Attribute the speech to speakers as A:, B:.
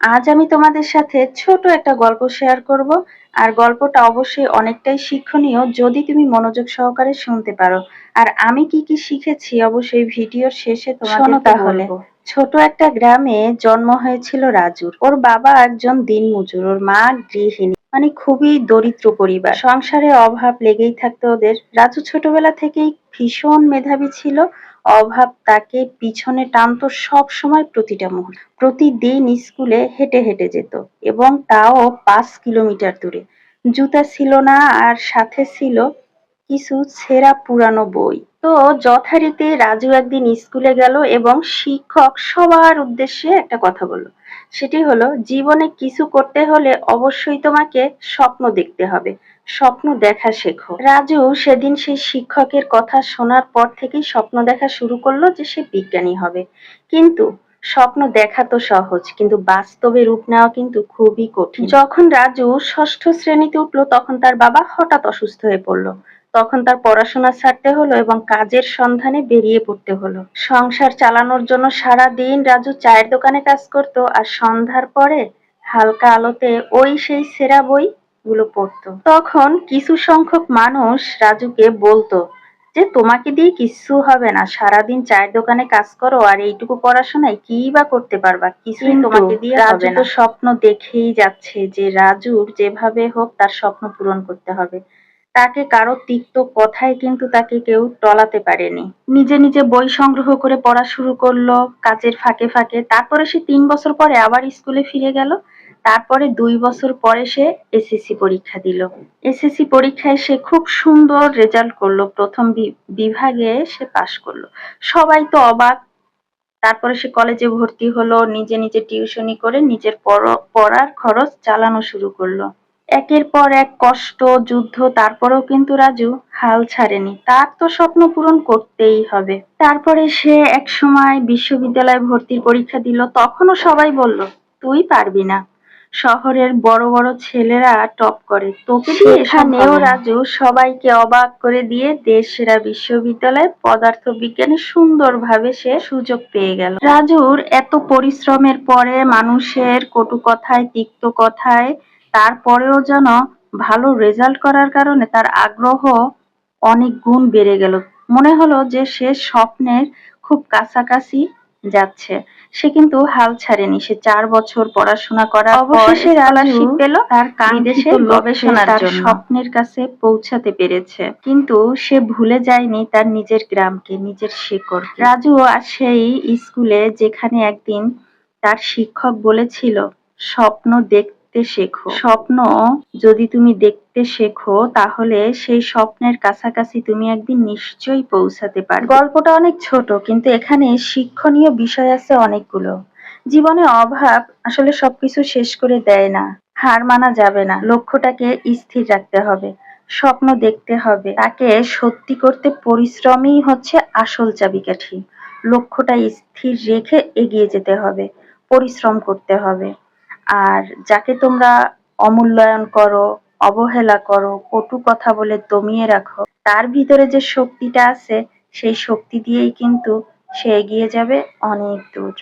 A: আজ আমি তোমাদের সাথে ছোট একটা গল্প শেয়ার করব আর গল্পটা অবশ্যই অনেকটাই শিক্ষণীয় যদি তুমি মনোযোগ সহকারে শুনতে পারো। আর আমি কি কি শিখেছি অবশ্যই ভিডিওর শেষে তোমাদের তাহলে। ছোট একটা গ্রামে জন্ম হয়েছিল রাজুর। ওর বাবা একজন দিনমজুর ওর মা গৃহিণী। মানে খুবই দরিদ্র পরিবার। সংসারে অভাব লেগেই থাকতো ওদের। রাজু ছোটবেলা থেকেই ভীষণ মেধাবী ছিল। অভাব তাকে পিছনে টানতো সব সময় প্রতিটা মুহূর্তে। প্রতিদিন স্কুলে হেঁটে হেঁটে যেত এবং তাও পাঁচ কিলোমিটার দূরে। জুতা ছিল না আর সাথে ছিল কিছু ছেঁড়া পুরানো বই। তো যথারীতি রাজু একদিন স্কুলে গেল এবং শিক্ষক সবার উদ্দেশ্যে একটা কথা বলল সেটি হলো, জীবনে কিছু করতে হলে অবশ্যই তোমাকে স্বপ্ন দেখতে হবে, স্বপ্ন দেখা শেখো। রাজু সেদিন সেই শিক্ষকের কথা শোনার পর থেকেই স্বপ্ন দেখা শুরু করল যে সে বিজ্ঞানী হবে। কিন্তু স্বপ্ন দেখা তো সহজ, কিন্তু বাস্তবে রূপ নেওয়া কিন্তু খুবই কঠিন। যখন রাজু ষষ্ঠ শ্রেণীতে উঠল, তখন তার বাবা হঠাৎ অসুস্থ হয়ে পড়ল। তখন তার পড়াশোনা ছাড়তে হলো এবং কাজের সন্ধানে বেরিয়ে পড়তে হলো। সংসার চালানোর জন্য সারা দিন রাজু চায়ের দোকানে কাজ করত আর সন্ধ্যার পরে হালকা আলোতে ওই সেই সেরা বই গুলো পড়তো। তখন কিছু সংখ্যক মানুষ রাজুকে বলতো যে তোমাকে দিয়ে কিচ্ছু হবে না। সারাদিন চায়ের দোকানে কাজ করো আর এইটুকু পড়াশোনায় কি বা করতে পারবা? কিছুই তোমাকে দিয়ে হবে না। স্বপ্ন দেখেই যাচ্ছে যে রাজুর যেভাবে হোক তার স্বপ্ন পূরণ করতে হবে। তাকে কারও তিক্ত কথায় কিন্তু তাকে কেউ টলাতে পারেনি। নিজে নিজে বই সংগ্রহ করে পড়া শুরু করল, কাজের ফাঁকে ফাঁকে। তারপরে সে তিন বছর পরে আবার স্কুলে ফিরে গেল। তারপরে দুই বছর পরে সে এসএসসি পরীক্ষা দিল। এসএসসি পরীক্ষায় সে খুব সুন্দর রেজাল্ট করল। প্রথম বিভাগে সে পাশ করল। সবাই তো অবাক। তারপরে সে কলেজে ভর্তি হলো, নিজে নিজে টিউশনি করে নিজের পড়ার খরচ চালানো শুরু করল। একের পর এক কষ্ট যুদ্ধ তারপরেও কিন্তু রাজু হাল ছাড়েনি। তার তো স্বপ্ন পূরণ করতেই হবে। তারপরে সে এক সময় বিশ্ববিদ্যালয়ে ভর্তির পরীক্ষা দিল তখনও সবাই বলল তুই পারবি না। শহরের বড় বড় ছেলেরা টপ করে। তোকে দিয়ে এখানেও রাজু। সবাইকে অবাক করে দিয়ে দেশ সেরা বিশ্ববিদ্যালয়ে পদার্থ বিজ্ঞানে সুন্দরভাবে সে সুযোগ পেয়ে গেল। রাজুর এত পরিশ্রমের পরে মানুষের কটু কথায় তিক্ত কথায় তারপরেও যেন ভালো রেজাল্ট করার কারণে তার আগ্রহ অনেক গুণ বেড়ে গেল। মনে হলো যে সে স্বপ্নের খুব কাছাকাছি যাচ্ছে। সে কিন্তু হাল ছাড়েনি। সে চার বছর পড়াশোনা করার অবশেষে স্কলারশিপ পেল তার বিদেশে গবেষণার জন্য। স্বপ্নের কাছে পৌঁছাতে পেরেছে। কিন্তু সে ভুলে যায়নি তার নিজের গ্রামকে নিজের শেকড় রাজু আর সেই স্কুলে যেখানে একদিন তার শিক্ষক বলেছিল স্বপ্ন দেখ দেখতে শেখো। স্বপ্ন যদি তুমি দেখতে শেখো, তাহলে সেই স্বপ্নের কাছাকাছি তুমি একদিন নিশ্চয়ই পৌঁছাতে পারবে। গল্পটা অনেক ছোট, কিন্তু এখানে শিক্ষণীয় বিষয় আছে অনেকগুলো। জীবনে অভাব আসলে সবকিছু শেষ করে দেয় না। হার মানা যাবে না। লক্ষ্যটাকে স্থির রাখতে হবে। স্বপ্ন দেখতে হবে। তাকে সত্যি করতে পরিশ্রমই হচ্ছে আসল চাবিকাঠি। লক্ষ্যটা স্থির রেখে এগিয়ে যেতে হবে। পরিশ্রম করতে হবে। আর যাকে তোমরা অমূল্যায়ন করো, অবহেলা করো, কটু কথা বলে দমিয়ে রাখো, তার ভিতরে যে শক্তিটা আছে, সেই শক্তি দিয়েই কিন্তু সে এগিয়ে যাবে অনেক দূর।